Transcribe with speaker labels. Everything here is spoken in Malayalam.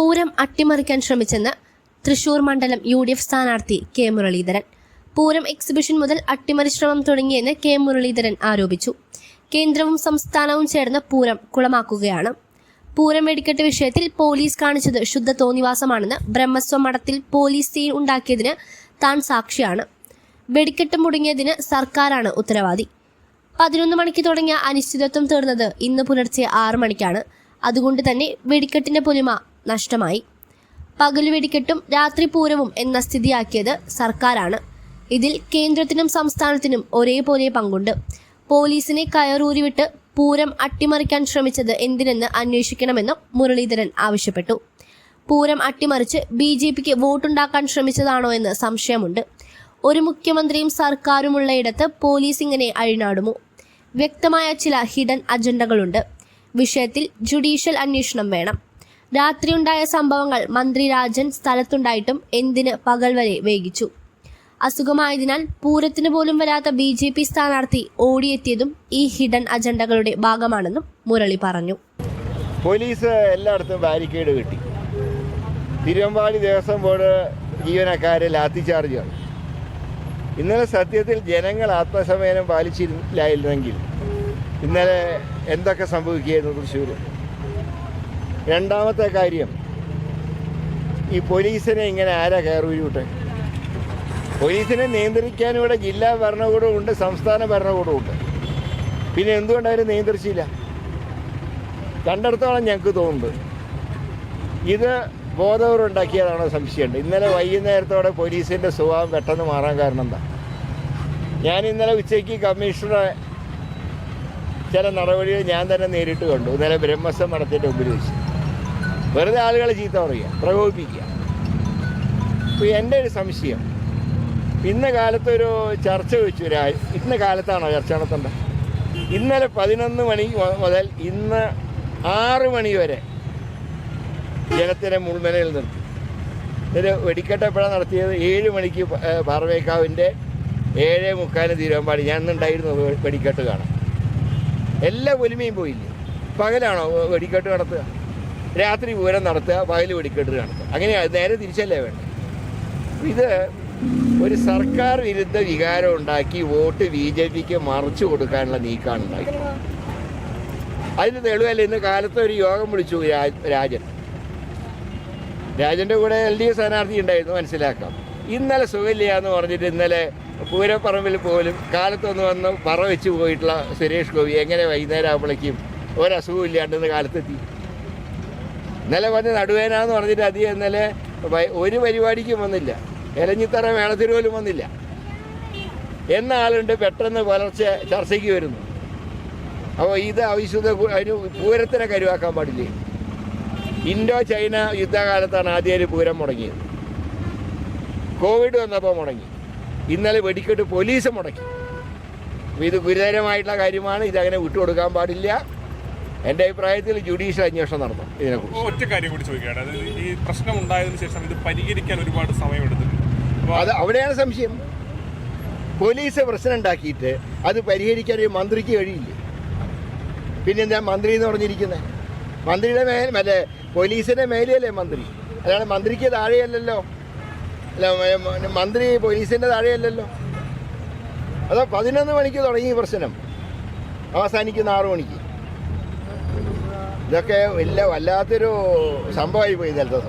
Speaker 1: പൂരം അട്ടിമറിക്കാൻ ശ്രമിച്ചെന്ന് തൃശൂർ മണ്ഡലം യു ഡി എഫ് സ്ഥാനാർത്ഥി കെ മുരളീധരൻ. പൂരം എക്സിബിഷൻ മുതൽ അട്ടിമറി ശ്രമം തുടങ്ങിയെന്ന് കെ മുരളീധരൻ ആരോപിച്ചു. കേന്ദ്രവും സംസ്ഥാനവും ചേർന്ന് പൂരം കുളമാക്കുകയാണ്. പൂരം വെടിക്കെട്ട് വിഷയത്തിൽ പോലീസ് കാണിച്ചത് ശുദ്ധ തോന്നിവാസമാണെന്ന് ബ്രഹ്മസ്വ മഠത്തിൽ പോലീസ് സീൻ ഉണ്ടാക്കിയതിന് താൻ സാക്ഷിയാണ്. വെടിക്കെട്ട് മുടങ്ങിയതിന് സർക്കാരാണ് ഉത്തരവാദി. പതിനൊന്ന് മണിക്ക് തുടങ്ങിയ അനിശ്ചിതത്വം തീർന്നത് ഇന്ന് പുലർച്ചെ ആറു മണിക്കാണ്. അതുകൊണ്ട് തന്നെ വെടിക്കെട്ടിന്റെ പൊലിമ നഷ്ടമായി. പകൽ വെടിക്കെട്ടും രാത്രി പൂരവും എന്ന സ്ഥിതിയാക്കിയത് സർക്കാരാണ്. ഇതിൽ കേന്ദ്രത്തിനും സംസ്ഥാനത്തിനും ഒരേപോലെ പങ്കുണ്ട്. പോലീസിനെ കയറൂരിവിട്ട് പൂരം അട്ടിമറിക്കാൻ ശ്രമിച്ചത് എന്തിനെന്ന് അന്വേഷിക്കണമെന്നും മുരളീധരൻ ആവശ്യപ്പെട്ടു. പൂരം അട്ടിമറിച്ച് ബി ജെ പിക്ക് വോട്ടുണ്ടാക്കാൻ ശ്രമിച്ചതാണോ എന്ന് സംശയമുണ്ട്. ഒരു മുഖ്യമന്ത്രിയും സർക്കാരുമുള്ളയിടത്ത് പോലീസ് ഇങ്ങനെ അഴിനാടുമോ? വ്യക്തമായ ചില ഹിഡൻ അജണ്ടകളുണ്ട്. വിഷയത്തിൽ ജുഡീഷ്യൽ അന്വേഷണം വേണം. രാത്രിയുണ്ടായ സംഭവങ്ങൾ മന്ത്രി രാജൻ സ്ഥലത്തുണ്ടായിട്ടും എന്തിന് പകൽ വരെ വൈകിച്ചു അസുഖമായതിനാൽ പൂരത്തിന് പോലും വരാത്ത ബി ജെ പി സ്ഥാനാർത്ഥി ഓടിയെത്തിയതും ഈ ഹിഡൻ അജണ്ടകളുടെ ഭാഗമാണെന്നും മുരളി പറഞ്ഞു.
Speaker 2: പോലീസ് എല്ലായിടത്തും ബാരിക്കേഡ് കിട്ടി. തിരുവമ്പാടി ദേവസ്വം ബോർഡ് ജീവനക്കാരെ ലാത്തിചാർജാണ് ഇന്നലെ സത്യത്തിൽ ജനങ്ങൾ ആത്മസമയനം പാലിച്ചില്ലായിരുന്നെങ്കിൽ ഇന്നലെ എന്തൊക്കെ സംഭവിക്കുകയായിരുന്നു തൃശ്ശൂർ രണ്ടാമത്തെ കാര്യം ഈ പോലീസിനെ ഇങ്ങനെ ആരാ കയറൂരി വിട്ടെ പോലീസിനെ നിയന്ത്രിക്കാൻ ഇവിടെ ജില്ലാ ഉണ്ട് സംസ്ഥാന ഭരണകൂടവും ഉണ്ട്. പിന്നെ എന്തുകൊണ്ട് അവർ നിയന്ത്രിച്ചില്ല? കണ്ടിടത്തോളം ഞങ്ങൾക്ക് തോന്നുന്നത് ഇത് ബോധവരുണ്ടാക്കിയതാണോ സംശയമുണ്ട്. ഇന്നലെ വൈകുന്നേരത്തോടെ പോലീസിന്റെ സ്വഭാവം പെട്ടെന്ന് മാറാൻ കാരണം എന്താ? ഞാൻ ഇന്നലെ ഉച്ചയ്ക്ക് കമ്മീഷണറെ ചില നടപടികൾ ഞാൻ തന്നെ നേരിട്ട് കണ്ടു. ഇന്നലെ ബ്രഹ്മസം മുമ്പിൽ വെച്ച്. വെറുതെ ആളുകളെ ചീത്ത പറയുക പ്രകോപിപ്പിക്കുക. ഇപ്പോൾ എന്റെ ഒരു സംശയം. ഇന്ന കാലത്തൊരു ചർച്ച വെച്ചു ഇന്ന കാലത്താണോ ചർച്ച നടത്തേണ്ടത്? ഇന്നലെ പതിനൊന്ന് മണി മുതൽ ഇന്ന് ആറ് മണി വരെ ജനത്തിനെ മുൾമലയിൽ നിർത്തി. ഇത് വെടിക്കെട്ട് എപ്പോഴാണ് നടത്തിയത്? ഏഴ് മണിക്ക് പാറവേക്കാവിന്റെ ഏഴേ മുക്കാലും തിരുവമ്പാടി ഞാൻ ഇന്നുണ്ടായിരുന്നു വെടിക്കെട്ട് കാണാൻ. എല്ലാ ഒലിമയും പോയില്ലേ? പകലാണോ വെടിക്കെട്ട് നടത്തുക? രാത്രി പൂരം നടത്തുക പകൽ വെടിക്കെട്ട് നടത്തുക. അങ്ങനെ നേരെ തിരിച്ചല്ലേ വേണ്ട ഇത് ഒരു സർക്കാർ വിരുദ്ധ വികാരം ഉണ്ടാക്കി വോട്ട് ബി ജെ പിക്ക് മറിച്ചു കൊടുക്കാനുള്ള നീക്കമാണ് ഉണ്ടാക്കി അതിന് തെളിവല്ല ഇന്ന് കാലത്ത് ഒരു യോഗം വിളിച്ചു രാജൻ. രാജന്റെ കൂടെ എൽ ഡി എഫ് സ്ഥാനാർത്ഥി ഉണ്ടായിരുന്നു മനസ്സിലാക്കാം. ഇന്നലെ സുഖമില്ല എന്ന് പറഞ്ഞിട്ട് ഇന്നലെ പൂരപ്പറമ്പിൽ പോലും കാലത്തൊന്ന് വന്ന് പറ വെച്ച് പോയിട്ടുള്ള സുരേഷ് ഗോപി എങ്ങനെ വൈകുന്നേരം ആകുമ്പോഴേക്കും ഒരസുഖം ഇല്ലാണ്ടെന്ന് കാലത്തെത്തി. ഇന്നലെ വന്ന് നടുവേനാന്ന് പറഞ്ഞിട്ട് അധികം ഇന്നലെ ഒരു പരിപാടിക്കും വന്നില്ല. എലഞ്ഞിത്തറ മേളത്തിന് പോലും വന്നില്ല. എന്ന ആളുണ്ട് പെട്ടെന്ന് പുലർച്ചെ ചർച്ചയ്ക്ക് വരുന്നു. അപ്പോൾ ഇത് അവിശുദ്ധ അതിന് പൂരത്തിനെ കരുവാക്കാൻ പാടില്ലേ? ഇൻഡോ ചൈന യുദ്ധകാലത്താണ് ആദ്യം പൂരം മുടങ്ങിയത്. കോവിഡ് വന്നപ്പോൾ മുടങ്ങി. ഇന്നലെ വെടിക്കെട്ട് പോലീസ് മുടക്കി. ഇത് ഗുരുതരമായിട്ടുള്ള കാര്യമാണ്. ഇതങ്ങനെ വിട്ടുകൊടുക്കാൻ പാടില്ല. എന്റെ അഭിപ്രായത്തിൽ ജുഡീഷ്യൽ അന്വേഷണം നടത്തണം ഇതിനെക്കുറിച്ച്.
Speaker 3: ഒറ്റ കാര്യം കൂടി ചോദിക്കുകയാണ്. അതായത് ഈ പ്രശ്നം ഉണ്ടായതിനു ശേഷം ഇത് പരിഹരിക്കാൻ ഒരുപാട് സമയമെടുത്തിട്ടുണ്ട്.
Speaker 2: അത് അവിടെയാണ് സംശയം. പോലീസ് പ്രശ്നം ഉണ്ടാക്കിയിട്ട് അത് പരിഹരിക്കാൻ ഒരു മന്ത്രിക്ക് കഴിയില്ല? പിന്നെ എന്താ മന്ത്രി എന്ന് പറഞ്ഞിരിക്കുന്നത് മന്ത്രിയുടെ മേൽ മറ്റേ പോലീസിന്റെ മേലെയല്ലേ മന്ത്രി? അല്ലാതെ മന്ത്രിക്ക് താഴെയല്ലല്ലോ? അല്ല മന്ത്രി പോലീസിന്റെ താഴെയല്ലല്ലോ? അതോ പതിനൊന്ന് മണിക്ക് തുടങ്ങി പ്രശ്നം? അവസാനിക്കുന്ന ആറു മണിക്ക്. ഇതൊക്കെ വലിയ വല്ലാത്തൊരു സംഭവമായി പോയി ഇന്നലത്തെ